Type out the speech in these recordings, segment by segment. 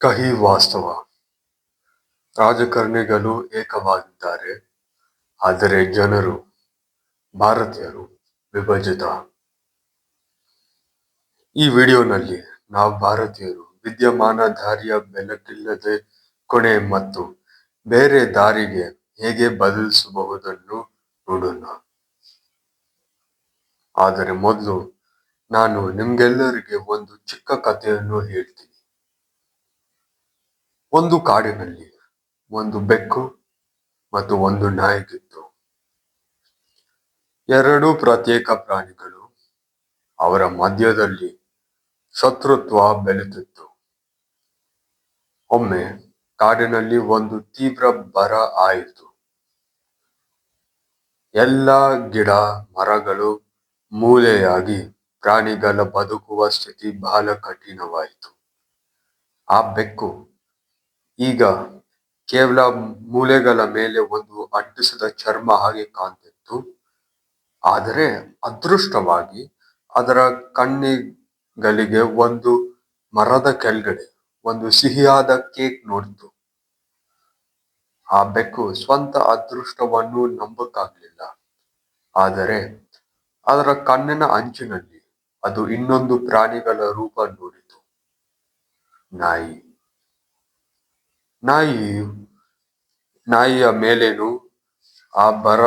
ಕಹಿ ವಾಸ್ತವ. ರಾಜಕಾರಣಿಗಳು ಏಕವಾಗಿದ್ದಾರೆ. ಆದರೆ ಜನರು, ಭಾರತೀಯರು ವಿಭಜಿತ. ಈ ವಿಡಿಯೋನಲ್ಲಿ ನಾವು ಭಾರತೀಯರು, ವಿದ್ಯಮಾನ ದಾರಿಯ ಬೆಳಕಿಲ್ಲದೆ ಕೊನೆ ಮತ್ತು ಬೇರೆ ದಾರಿಗೆ ಹೇಗೆ ಬದಲಿಸಬಹುದನ್ನು ನೋಡೋಣ. ಆದರೆ ಮೊದಲು ನಾನು ನಿಮ್ಗೆಲ್ಲರಿಗೆ ಒಂದು ಚಿಕ್ಕ ಕಥೆಯನ್ನು ಹೇಳ್ತೀನಿ. ಒಂದು ಕಾಡಿನಲ್ಲಿ ಒಂದು ಬೆಕ್ಕು ಮತ್ತು ಒಂದು ನಾಯಿಗಿತ್ತು. ಎರಡು ಪ್ರತ್ಯೇಕ ಪ್ರಾಣಿಗಳು ಅವರ ಮಧ್ಯದಲ್ಲಿ ಶತ್ರುತ್ವ ಬೆಳೆದಿತ್ತು. ಒಮ್ಮೆ ಕಾಡಿನಲ್ಲಿ ಒಂದು ತೀವ್ರ ಬರ ಆಯಿತು. ಎಲ್ಲ ಗಿಡ, ಮರಗಳು ಮೂಲೆಯಾಗಿ ಪ್ರಾಣಿಗಳ ಬದುಕುವ ಸ್ಥಿತಿ ಬಹಳ ಕಠಿಣವಾಯಿತು. ಆ ಬೆಕ್ಕು ಈಗ ಕೇವಲ ಮೂಲೆಗಳ ಮೇಲೆ ಒಂದು ಅಂಟಿಸಿದ ಚರ್ಮ ಹಾಗೆ ಕಾಣ್ತಿತ್ತು. ಆದರೆ ಅದೃಷ್ಟವಾಗಿ ಅದರ ಕಣ್ಣಿಗಳಿಗೆ ಒಂದು ಮರದ ಕೆಳಗಡೆ ಒಂದು ಸಿಹಿಯಾದ ಕೇಕ್ ನೋಡಿತು. ಆ ಬೆಕ್ಕು ಸ್ವಂತ ಅದೃಷ್ಟವನ್ನು ನಂಬಕ್ಕಾಗ್ಲಿಲ್ಲ. ಆದರೆ ಅದರ ಕಣ್ಣಿನ ಅಂಚಿನಲ್ಲಿ ಅದು ಇನ್ನೊಂದು ಪ್ರಾಣಿಗಳ ರೂಪ ನೋಡಿತು. ನಾಯಿ. ನಾಯಿಯು ನಾಯಿಯ ಮೇಲೇನು ಆ ಬರ,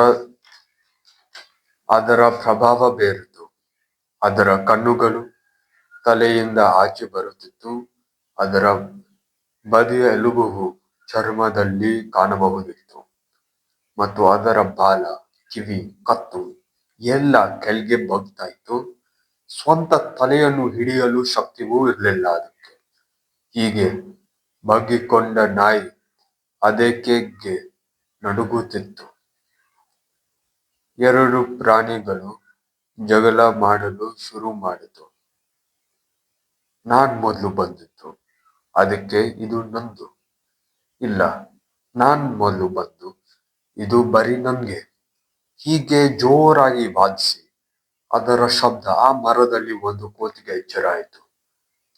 ಅದರ ಪ್ರಭಾವ ಬೇರಿತು. ಅದರ ಕಣ್ಣುಗಳು ತಲೆಯಿಂದ ಆಚೆ ಬರುತ್ತಿತ್ತು. ಅದರ ಬದಿಯ ಎಲುಬು ಚರ್ಮದಲ್ಲಿ ಕಾಣಬಹುದಿತ್ತು. ಮತ್ತು ಅದರ ಬಾಲ, ಕಿವಿ, ಕತ್ತು ಎಲ್ಲ ಕೆಳಗೆ ಬಗ್ತಾ ಸ್ವಂತ ತಲೆಯನ್ನು ಹಿಡಿಯಲು ಶಕ್ತಿಯೂ ಇರಲಿಲ್ಲ ಅದಕ್ಕೆ. ಹೀಗೆ ಬಗ್ಗಿಕೊಂಡ ನಾಯಿ ಅದೇ ಕೇಕ್ಗೆ ನಡುಗುತ್ತಿತ್ತು. ಎರಡು ಪ್ರಾಣಿಗಳು ಜಗಳ ಮಾಡಲು ಶುರು ಮಾಡಿತು. ನಾನ್ ಮೊದಲು ಬಂದಿತ್ತು. ಅದಕ್ಕೆ ಇದು ನಂದು. ಇಲ್ಲ, ನಾನ್ ಮೊದಲು ಬಂದು ಇದು ಬರೀ ನನಗೆ. ಹೀಗೆ ಜೋರಾಗಿ ವಾದಿಸಿ ಅದರ ಶಬ್ದ ಆ ಮರದಲ್ಲಿ ಒಂದು ಕೋತಿಗೆ ಎಚ್ಚರ ಆಯಿತು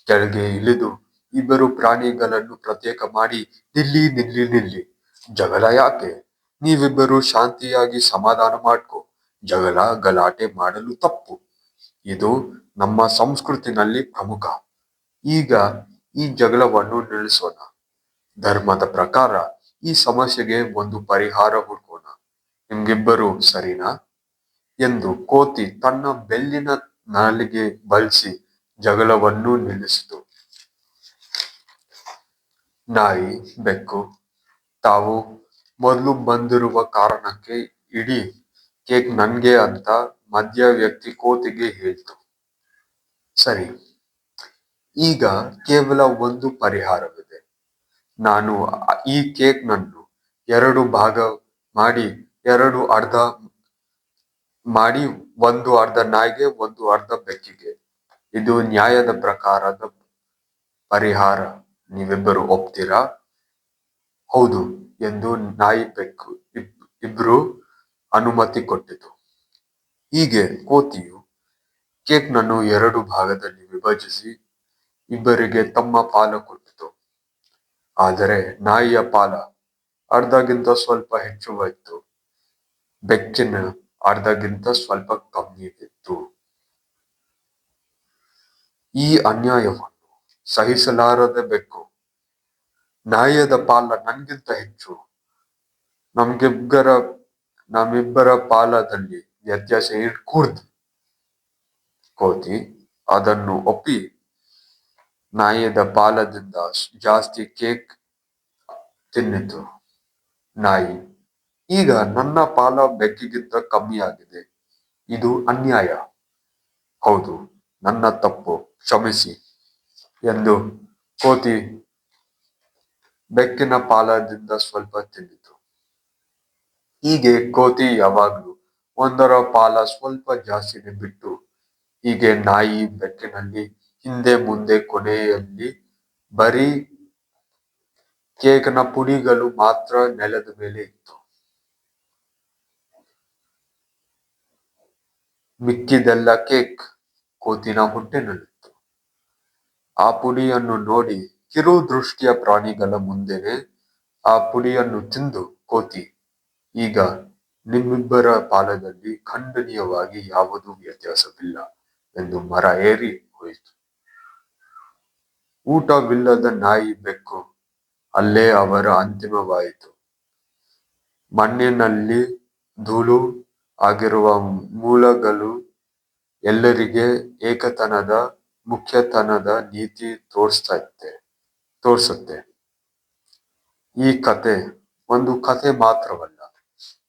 ಕೆಳಗೆ ಇಳಿದು ಇಬ್ಬರು ಪ್ರಾಣಿಗಳನ್ನು ಪ್ರತ್ಯೇಕ ಮಾಡಿ ನಿಲ್ಲಿ ನಿಲ್ಲಿ ನಿಲ್ಲಿ. ಜಗಳ ಯಾಕೆ? ನೀವಿಬ್ಬರು ಶಾಂತಿಯಾಗಿ ಸಮಾಧಾನ ಮಾಡ್ಕೊ. ಜಗಳ, ಗಲಾಟೆ ಮಾಡಲು ತಪ್ಪು. ಇದು ನಮ್ಮ ಸಂಸ್ಕೃತಿನಲ್ಲಿ ಪ್ರಮುಖ. ಈಗ ಈ ಜಗಳವನ್ನು ನಿಲ್ಲಿಸೋಣ. ಧರ್ಮದ ಪ್ರಕಾರ ಈ ಸಮಸ್ಯೆಗೆ ಒಂದು ಪರಿಹಾರ ಹುಡ್ಕೋಣ. ನಿಮ್ಗಿಬ್ಬರು ಸರಿನಾ? ಎಂದು ಕೋತಿ ತನ್ನ ಬೆಲ್ಲಿನ ನಾಲಿಗೆ ಬಳಸಿ ಜಗಳವನ್ನು ನಿಲ್ಲಿಸಿತು. ನಾಯಿ, ಬೆಕ್ಕು. ತಾವು ಮೊದಲು ಬಂದಿರುವ ಕಾರಣಕ್ಕೆ ಇಡೀ ಕೇಕ್ ನನ್ಗೆ ಅಂತ ಮಧ್ಯ ವ್ಯಕ್ತಿ ಕೋತಿಗೆ ಹೇಳ್ತು. ಸರಿ, ಈಗ ಕೇವಲ ಒಂದು ಪರಿಹಾರವಿದೆ. ನಾನು ಈ ಕೇಕ್ ನನ್ನು ಎರಡು ಭಾಗ ಮಾಡಿ, ಎರಡು ಅರ್ಧ ಮಾಡಿ, ಒಂದು ಅರ್ಧ ನಾಯಿಗೆ, ಒಂದು ಅರ್ಧ ಬೆಕ್ಕಿಗೆ. ಇದು ನ್ಯಾಯದ ಪ್ರಕಾರದ ಪರಿಹಾರ. ನೀವಿಬ್ಬರು ಒಪ್ತೀರಾ? ಹೌದು, ಎಂದು ನಾಯಿ ಬೆಕ್ಕು ಇಬ್- ಇಬ್ರು ಅನುಮತಿ ಕೊಟ್ಟಿತು. ಹೀಗೆ ಕೋತಿಯು ಕೇಕ್ ನನ್ನು ಎರಡು ಭಾಗದಲ್ಲಿ ವಿಭಜಿಸಿ ಇಬ್ಬರಿಗೆ ತಮ್ಮ ಪಾಲ ಕೊಟ್ಟಿತು. ಆದರೆ ನಾಯಿಯ ಪಾಲ ಅರ್ಧಗಿಂತ ಸ್ವಲ್ಪ ಹೆಚ್ಚುವಾಯಿತು. ಬೆಕ್ಕಿನ ಅರ್ಧಗಿಂತ ಸ್ವಲ್ಪ ಕಮ್ಮಿ ಇತ್ತು ಈ ಅನ್ಯಾಯವನ್ನು ಸಹಿಸಲಾರದ ಬೆಕ್ಕು ನಾಯಿಯದ ಪಾಲ ನನ್ಗಿಂತ ಹೆಚ್ಚು. ನಮ್ಗಿಬ್ಬರ ನಮ್ಮಿಬ್ಬರ ಪಾಲದಲ್ಲಿ ವ್ಯತ್ಯಾಸ ಇಟ್ಕೂಡ್ದು ಕೋತಿ, ಅದನ್ನು ಒಪ್ಪಿ ನಾಯಿಯದ ಪಾಲದಿಂದ ಜಾಸ್ತಿ ಕೇಕ್ ತಿನ್ನಿತು. ನಾಯಿ, ಈಗ ನನ್ನ ಪಾಲ ಬೆಕ್ಕಿಗಿಂತ ಕಮ್ಮಿ ಆಗಿದೆ. ಇದು ಅನ್ಯಾಯ. ಹೌದು, ನನ್ನ ತಪ್ಪು. ಕ್ಷಮಿಸಿ. ಎಂದು ಕೋತಿ ಬೆಕ್ಕಿನ ಪಾಲದಿಂದ ಸ್ವಲ್ಪ ತಿಂದಿತು. ಹೀಗೆ ಕೋತಿ ಯಾವಾಗ್ಲೂ ಒಂದರ ಪಾಲ ಸ್ವಲ್ಪ ಜಾಸ್ತಿನೇ ಬಿಟ್ಟು, ಹೀಗೆ ನಾಯಿ ಬೆಕ್ಕಿನಲ್ಲಿ ಹಿಂದೆ ಮುಂದೆ ಕೊನೆಯಲ್ಲಿ ಬರೀ ಕೇಕ್ನ ಪುಡಿಗಳು ಮಾತ್ರ ನೆಲದ ಮೇಲೆ ಇತ್ತು. ಮಿಕ್ಕಿದೆಲ್ಲ ಕೇಕ್ ಕೋತಿನ ಹೊಟ್ಟೆನಲ್ಲಿತ್ತು ಆ ಪುಲಿಯನ್ನು ನೋಡಿ ಕಿರು ದೃಷ್ಟಿಯ ಪ್ರಾಣಿಗಳ ಮುಂದೆನೆ ಆ ಪುಲಿಯನ್ನು ತಿಂದು ಕೋತಿ. ಈಗ ನಿಮ್ಮಿಬ್ಬರ ಪಾಲದಲ್ಲಿ ಖಂಡನೀಯವಾಗಿ ಯಾವುದೂ ವ್ಯತ್ಯಾಸವಿಲ್ಲ ಎಂದು ಮರ ಏರಿ ಹೋಯಿತು. ಊಟವಿಲ್ಲದ ನಾಯಿ ಬೆಕ್ಕು ಅಲ್ಲೇ ಅವರ ಅಂತಿಮವಾಯಿತು. ಮಣ್ಣಿನಲ್ಲಿ ಧೂಳು ಆಗಿರುವ ಮೂಲಗಳು ಎಲ್ಲರಿಗೆ ಏಕತನದ ಮುಖ್ಯತನದ ನೀತಿ ತೋರಿಸ್ತಾ ಇದ್ದೆ ತೋರಿಸುತ್ತೆ. ಈ ಕತೆ ಒಂದು ಕತೆ ಮಾತ್ರವಲ್ಲ,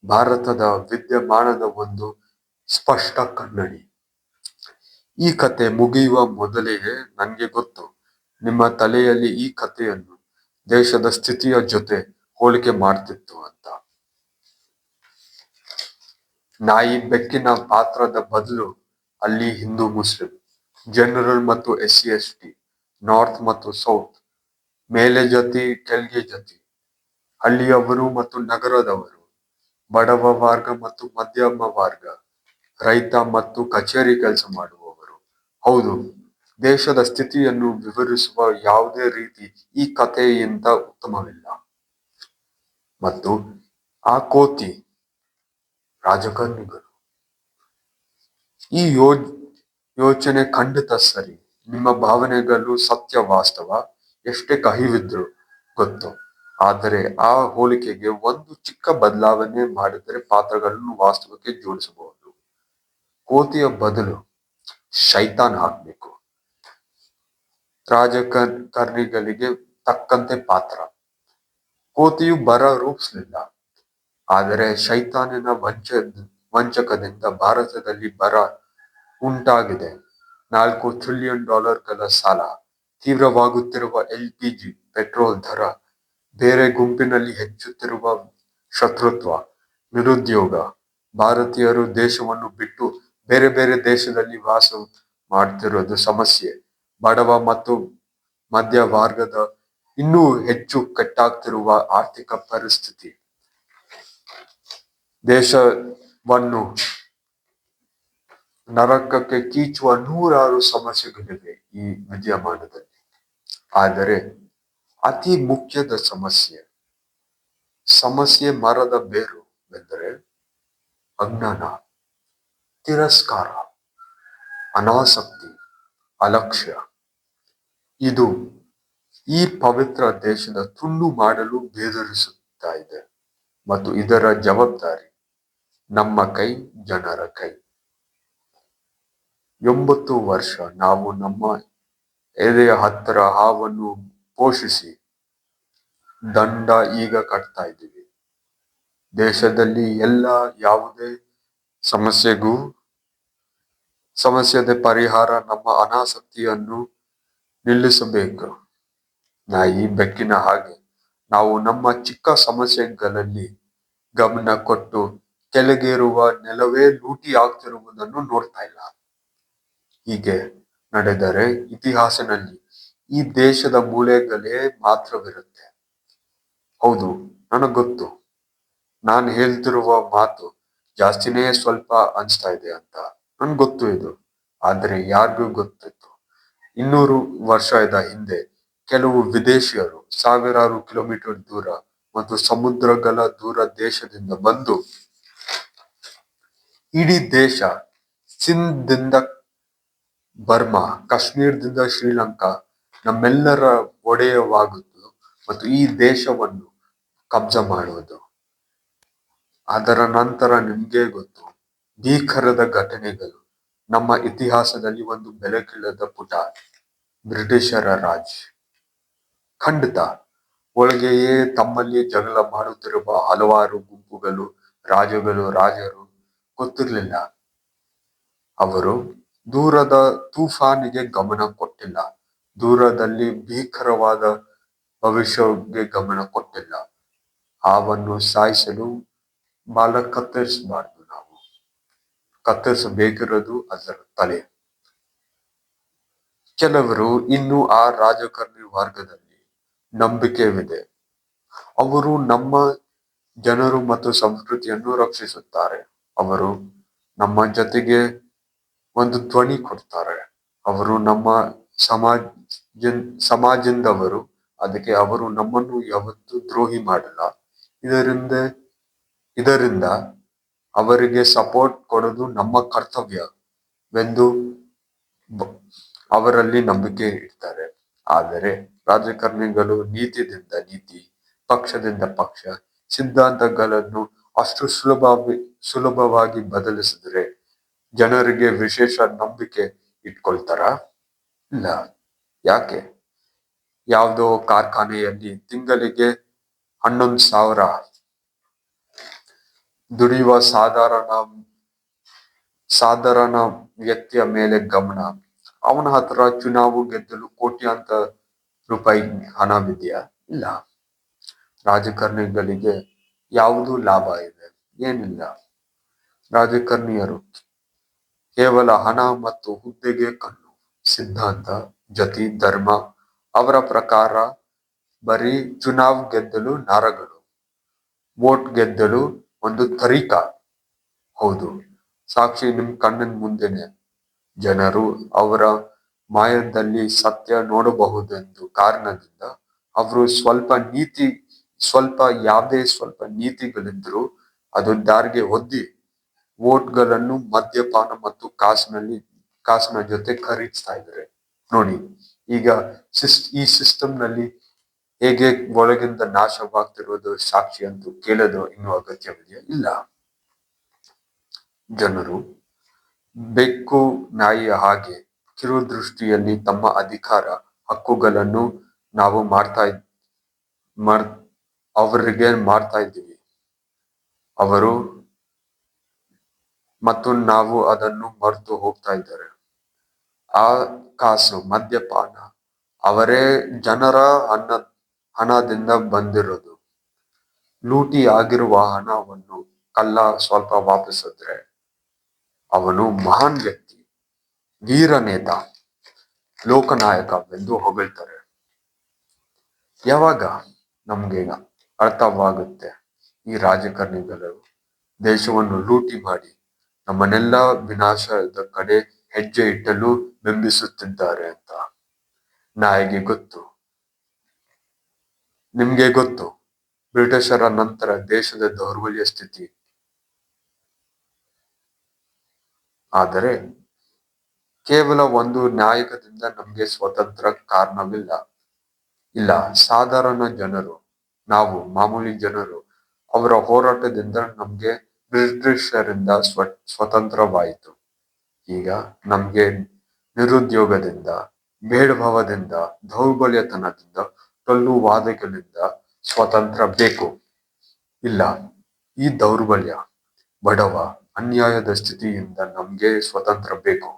ಭಾರತದ ವಿದ್ಯಮಾನದ ಒಂದು ಸ್ಪಷ್ಟ ಕನ್ನಡಿ. ಈ ಕತೆ ಮುಗಿಯುವ ಮೊದಲೇ ನನಗೆ ಗೊತ್ತು, ನಿಮ್ಮ ತಲೆಯಲ್ಲಿ ಈ ಕಥೆಯನ್ನು ದೇಶದ ಸ್ಥಿತಿಯ ಜೊತೆ ಹೋಲಿಕೆ ಮಾಡ್ತಿತ್ತು ಅಂತ. ನಾಯಿ ಬೆಕ್ಕಿನ ಪಾತ್ರದ ಬದಲು ಅಲ್ಲಿ ಹಿಂದೂ ಮುಸ್ಲಿಂ. ಜನರಲ್ ಮತ್ತು S C S T, north ಮತ್ತು ಸೌತ್, ಮೇಲೆ ಜೊತೆ, ಕೆಳಗೆ ಜತಿ. ಹಳ್ಳಿಯವರು ಮತ್ತು ನಗರದವರು, ಬಡವ ವರ್ಗ ಮತ್ತು ಮಧ್ಯಮ ವರ್ಗ, ರೈತ ಮತ್ತು ಕಚೇರಿ ಕೆಲಸ ಮಾಡುವವರು. ಹೌದು, ದೇಶದ ಸ್ಥಿತಿಯನ್ನು ವಿವರಿಸುವ ಯಾವುದೇ ರೀತಿ ಈ ಕಥೆಯಿಂದ ಉತ್ತಮವಿಲ್ಲ. ಮತ್ತು ಆ ಕೋತಿ ರಾಜಕಾರಣಿಗಳು ಈ ಯೋ ಯೋಚನೆ ಖಂಡಿತ ಸರಿ. ನಿಮ್ಮ ಭಾವನೆಗಳು ಸತ್ಯ ವಾಸ್ತವ, ಎಷ್ಟೇ ಕಹಿವಿದ್ರು ಗೊತ್ತು. ಆದರೆ ಆ ಹೋಲಿಕೆಗೆ ಒಂದು ಚಿಕ್ಕ ಬದಲಾವಣೆ ಮಾಡಿದರೆ ಪಾತ್ರಗಳನ್ನು ವಾಸ್ತವಕ್ಕೆ ಜೋಡಿಸಬಹುದು. ಕೋತಿಯ ಬದಲು ಶೈತಾನ್ ಹಾಕ್ಬೇಕು ರಾಜಕರ್ಣಿಗಳಿಗೆ ತಕ್ಕಂತೆ ಪಾತ್ರ. ಕೋತಿಯು ಬರ ರೂಪಿಸಲಿಲ್ಲ. ಆದರೆ ಶೈತಾನಿನ ವಂಚ, ವಂಚಕದಿಂದ ಭಾರತದಲ್ಲಿ ಬರ ಉಂಟಾಗಿದೆ. ನಾಲ್ಕು ಟ್ರಿಲಿಯನ್ ಡಾಲರ್ಗಳ ಸಾಲ. ತೀವ್ರವಾಗುತ್ತಿರುವ ಎಲ್ಪಿಜಿ ಪೆಟ್ರೋಲ್ ದರ, ಬೇರೆ ಗುಂಪಿನಲ್ಲಿ ಹೆಚ್ಚುತ್ತಿರುವ ಶತ್ರುತ್ವ, ನಿರುದ್ಯೋಗ. ಭಾರತೀಯರು ದೇಶವನ್ನು ಬಿಟ್ಟು ಬೇರೆ ಬೇರೆ ದೇಶದಲ್ಲಿ ವಾಸ ಮಾಡ್ತಿರೋದು ಸಮಸ್ಯೆ. ಬಡವ ಮತ್ತು ಮಧ್ಯ ವರ್ಗದ ಇನ್ನೂ ಹೆಚ್ಚು ಕಟ್ಟಾಗ್ತಿರುವ ಆರ್ಥಿಕ ಪರಿಸ್ಥಿತಿ. ದೇಶವನ್ನು ನರಕಕ್ಕೆ ಕೀಚುವ ನೂರಾರು ಸಮಸ್ಯೆಗಳಿವೆ ಈ ವಿದ್ಯಮಾನದಲ್ಲಿ. ಆದರೆ ಅತಿ ಮುಖ್ಯದ ಸಮಸ್ಯೆ ಸಮಸ್ಯೆ ಮರದ ಬೇರು ಎಂದರೆ ಅಜ್ಞಾನ, ತಿರಸ್ಕಾರ, ಅನಾಸಕ್ತಿ, ಅಲಕ್ಷ್ಯ. ಇದು ಈ ಪವಿತ್ರ ದೇಶದ ತುಂಡು ಮಾಡಲು ಬೇದರಿಸುತ್ತಾ ಇದೆ. ಮತ್ತು ಇದರ ಜವಾಬ್ದಾರಿ ನಮ್ಮ ಕೈ, ಜನರ ಕೈ. ಎಂಬತ್ತು ವರ್ಷ ನಾವು ನಮ್ಮ ಎದೆಯ ಹತ್ತಿರ ಹಾವನ್ನು ಪೋಷಿಸಿ ದಂಡ ಈಗ ಕಟ್ತಾ ಇದ್ದೀವಿ. ದೇಶದಲ್ಲಿ ಎಲ್ಲ ಯಾವುದೇ ಸಮಸ್ಯೆಗೂ ಸಮಸ್ಯೆದ ಪರಿಹಾರ ನಮ್ಮ ಅನಾಸಕ್ತಿಯನ್ನು ನಿಲ್ಲಿಸಬೇಕು. ನಾಯಿ ಬೆಕ್ಕಿನ ಹಾಗೆ ನಾವು ನಮ್ಮ ಚಿಕ್ಕ ಸಮಸ್ಯೆಗಳಲ್ಲಿ ಗಮನ ಕೊಟ್ಟು ಕೆಳಗಿರುವ ನೆಲವೇ ಲೂಟಿ ಆಗ್ತಿರುವುದನ್ನು ನೋಡ್ತಾ ಇಲ್ಲ. ಹೀಗೆ ನಡೆದರೆ ಇತಿಹಾಸನಲ್ಲಿ ಈ ದೇಶದ ಮೂಲೆಗಳೇ ಮಾತ್ರವಿರುತ್ತೆ. ಹೌದು ನನಗ್ ಗೊತ್ತು ನಾನು ಹೇಳ್ತಿರುವ ಮಾತು ಜಾಸ್ತಿನೇ ಸ್ವಲ್ಪ ಅನ್ಸ್ತಾ ಇದೆ ಅಂತ ನನ್ಗೆ ಗೊತ್ತು ಇದು. ಆದ್ರೆ ಯಾರಿಗೂ ಗೊತ್ತಿತ್ತು. ಇನ್ನೂರು ವರ್ಷದ ಹಿಂದೆ ಕೆಲವು ವಿದೇಶಿಯರು ಸಾವಿರಾರು ಕಿಲೋಮೀಟರ್ ದೂರ ಮತ್ತು ಸಮುದ್ರಗಳ ದೂರ ದೇಶದಿಂದ ಬಂದು ಇಡೀ ದೇಶ ಸಿಂಧ್ದಿಂದ ಬರ್ಮಾ, ಕಾಶ್ಮೀರದಿಂದ ಶ್ರೀಲಂಕಾ ನಮ್ಮೆಲ್ಲರ ಒಡೆಯವಾಗುವುದು ಮತ್ತು ಈ ದೇಶವನ್ನು ಕಬ್ಜ ಮಾಡುವುದು. ಅದರ ನಂತರ ನಿಮಗೆ ಗೊತ್ತು, ಭೀಕರದ ಘಟನೆಗಳು ನಮ್ಮ ಇತಿಹಾಸದಲ್ಲಿ ಒಂದು ಬೆಳಕಿಲ್ಲದ ಪುಟ, ಬ್ರಿಟಿಷರ ರಾಜ್. ಖಂಡಿತ, ಒಳಗೆಯೇ ತಮ್ಮಲ್ಲಿ ಜಗಳ ಮಾಡುತ್ತಿರುವ ಹಲವಾರು ಗುಂಪುಗಳು, ರಾಜಗಳು, ರಾಜರು ಗೊತ್ತಿರಲಿಲ್ಲ. ಅವರು ದೂರದ ತೂಫಾನಿಗೆ ಗಮನ ಕೊಟ್ಟಿಲ್ಲ. ದೂರದಲ್ಲಿ ಭೀಕರವಾದ ಭವಿಷ್ಯಕ್ಕೆ ಗಮನ ಕೊಟ್ಟಿಲ್ಲ. ಹಾವನ್ನು ಸಾಯಿಸಲು ಬಾಲ ಕತ್ತರಿಸಬಾರ್ದು ನಾವು. ಕತ್ತರಿಸಬೇಕಿರೋದು ಅದರ ತಲೆ. ಕೆಲವರು ಇನ್ನು ಆ ರಾಜಕಾರಣಿ ವರ್ಗದಲ್ಲಿ ನಂಬಿಕೆವಿದೆ ಅವರು ನಮ್ಮ ಜನರು ಮತ್ತು ಸಂಸ್ಕೃತಿಯನ್ನು ರಕ್ಷಿಸುತ್ತಾರೆ. ಅವರು ನಮ್ಮ ಜೊತೆಗೆ ಒಂದು ಧ್ವನಿ ಕೊಡ್ತಾರೆ. ಅವರು ನಮ್ಮ ಸಮಾಜ ಸಮಾಜದವರು, ಅದಕ್ಕೆ ಅವರು ನಮ್ಮನ್ನು ಯಾವತ್ತೂ ದ್ರೋಹಿ ಮಾಡಲ್ಲ. ಇದರಿಂದ ಇದರಿಂದ ಅವರಿಗೆ ಸಪೋರ್ಟ್ ಕೊಡೋದು ನಮ್ಮ ಕರ್ತವ್ಯವೆಂದು ಅವರಲ್ಲಿ ನಂಬಿಕೆ ಇಡ್ತಾರೆ. ಆದರೆ ರಾಜಕಾರಣಿಗಳು ನೀತಿದಿಂದ ನೀತಿ, ಪಕ್ಷದಿಂದ ಪಕ್ಷ, ಸಿದ್ಧಾಂತಗಳನ್ನು ಅಷ್ಟು ಸುಲಭ ಸುಲಭವಾಗಿ ಬದಲಿಸಿದ್ರೆ ಜನರಿಗೆ ವಿಶೇಷ ನಂಬಿಕೆ ಇಟ್ಕೊಳ್ತಾರ? ಇಲ್ಲ. ಯಾಕೆ? ಯಾವುದೋ ಕಾರ್ಖಾನೆಯಲ್ಲಿ ತಿಂಗಳಿಗೆ ಹನ್ನೊಂದು ಸಾವಿರ. ದುಡಿಯುವ ಸಾಧಾರಣ ಸಾಧಾರಣ ವ್ಯಕ್ತಿಯ ಮೇಲೆ ಗಮನ. ಅವನ ಹತ್ರ ಚುನಾವು ಗೆದ್ದಲು ಕೋಟ್ಯಾಂತರ ರೂಪಾಯಿ ಹಣವಿದೆಯಾ? ಇಲ್ಲ. ರಾಜಕಾರಣಿಗಳಿಗೆ ಯಾವುದು ಲಾಭ ಇದೆ. ಏನಿಲ್ಲ. ರಾಜಕಾರಣಿಯರು ಕೇವಲ ಹಣ ಮತ್ತು ಹುದ್ದೆಗೆ ಕಣ್ಣು, ಸಿದ್ಧಾಂತ, ಜತಿ, ಧರ್ಮ, ಅವರ ಪ್ರಕಾರ ಬರೀ ಚುನಾವ್ ಗೆದ್ದಲು ನಾರಗಳು, ವೋಟ್ ಗೆದ್ದಲು ಒಂದು ತರೀಕ. ಹೌದು, ಸಾಕ್ಷಿ ನಿಮ್ ಕಣ್ಣಿನ ಮುಂದೆನೆ. ಜನರು ಅವರ ಮಾಯದಲ್ಲಿ ಸತ್ಯ ನೋಡಬಹುದೆಂದು ಕಾರಣದಿಂದ ಅವರು ಸ್ವಲ್ಪ ನೀತಿ, ಸ್ವಲ್ಪ ಯಾವುದೇ ಸ್ವಲ್ಪ ನೀತಿಗಳಿದ್ರು ಅದು ದಾರಿಗೆ ಒದ್ದಿ ವೋಟ್ಗಳನ್ನು ಮದ್ಯಪಾನ ಮತ್ತು ಕಾಸಿನಲ್ಲಿ, ಕಾಸಿನ ಜೊತೆ ಖರೀದಿಸ್ತಾ ಇದ್ದಾರೆ. ನೋಡಿ, ಈಗ ಸಿಸ್, ಈ ಸಿಸ್ಟಮ್ನಲ್ಲಿ ಹೇಗೆ ಒಳಗಿಂದ ನಾಶವಾಗ್ತಿರೋದು ಸಾಕ್ಷಿ ಅಂತ ಕೇಳೋದು ಇನ್ನೂ ಅಗತ್ಯವಿದೆಯಾ? ಇಲ್ಲ. ಜನರು ಬೆಕ್ಕು ನಾಯಿಯ ಹಾಗೆ ಕಿರುದೃಷ್ಟಿಯಲ್ಲಿ ತಮ್ಮ ಅಧಿಕಾರ, ಹಕ್ಕುಗಳನ್ನು ನಾವು ಮಾಡ್ತಾ ಮಾಡ್ ಅವರಿಗೆ ಮಾಡ್ತಾ ಇದ್ದೀವಿ. ಅವರು ಮತ್ತು ನಾವು ಅದನ್ನು ಮರೆತು ಹೋಗ್ತಾ ಇದ್ದಾರೆ. ಆ ಕಾಸು ಮದ್ಯಪಾನ, ಅವರೇ ಜನರ ಹಣ, ಹಣದಿಂದ ಬಂದಿರೋದು. ಲೂಟಿ ಆಗಿರುವ ಹಣವನ್ನು ಕಲ್ಲ ಸ್ವಲ್ಪ ವಾಪಸಿದ್ರೆ ಅವನು ಮಹಾನ್ ವ್ಯಕ್ತಿ ವೀರ ನೇತ ಲೋಕನಾಯಕವೆಂದು ಹೊಗಳ್ತಾರೆ. ಯಾವಾಗ? ನಮ್ಗೆ ಅರ್ಥವಾಗುತ್ತೆ ಈ ರಾಜಕಾರಣಿಗಳು ದೇಶವನ್ನು ಲೂಟಿ ಮಾಡಿ. ನಮ್ಮನ್ನೆಲ್ಲ ವಿನಾಶದ ಕಡೆ ಹೆಜ್ಜೆ ಇಟ್ಟಲು ಬಿಂಬಿಸುತ್ತಿದ್ದಾರೆ ಅಂತ. ನಾಯಿಗೆ ಗೊತ್ತು. ನಿಮ್ಗೆ ಗೊತ್ತು. ಬ್ರಿಟಿಷರ ನಂತರ ದೇಶದ ದೌರ್ಬಲ್ಯ ಸ್ಥಿತಿ. ಆದರೆ ಕೇವಲ ಒಂದು ನ್ಯಾಯಕದಿಂದ ನಮ್ಗೆ ಸ್ವತಂತ್ರ ಕಾರಣವಿಲ್ಲ. ಇಲ್ಲ, ಸಾಧಾರಣ ಜನರು, ನಾವು ಮಾಮೂಲಿ ಜನರು, ಅವರ ಹೋರಾಟದಿಂದ ನಮ್ಗೆ ಬ್ರಿಟಿಷರಿಂದ ಸ್ವ, ಸ್ವತಂತ್ರವಾಯಿತು. ಈಗ ನಮ್ಗೆ ನಿರುದ್ಯೋಗದಿಂದ, ಬೇಡಭಾವದಿಂದ, ದೌರ್ಬಲ್ಯತನದಿಂದ ಟೊಳ್ಳುವಾದಗಳಿಂದ ಸ್ವತಂತ್ರ ಬೇಕು. ಇಲ್ಲ, ಈ ದೌರ್ಬಲ್ಯ, ಬಡವ, ಅನ್ಯಾಯದ ಸ್ಥಿತಿಯಿಂದ ನಮ್ಗೆ ಸ್ವತಂತ್ರ ಬೇಕು.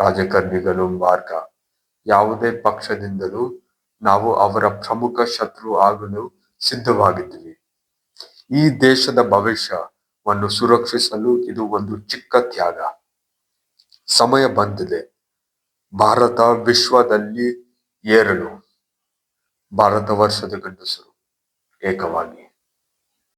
ರಾಜಕಾರಣಿಗಳು ಮಾರ್ಗ, ಯಾವುದೇ ಪಕ್ಷದಿಂದಲೂ ನಾವು ಅವರ ಪ್ರಮುಖ ಶತ್ರು ಆಗಲು ಸಿದ್ಧವಾಗಿದ್ದೀವಿ. ಈ ದೇಶದ ಭವಿಷ್ಯವನ್ನು ಸುರಕ್ಷಿಸಲು ಇದು ಒಂದು ಚಿಕ್ಕ ತ್ಯಾಗ. ಸಮಯ ಬಂದಿದೆ. ಭಾರತ ವಿಶ್ವದಲ್ಲಿ ಏರಲು. ಭಾರತ ವರ್ಷದ ಗಂಡಸರು ಏಕವಾಗಿ.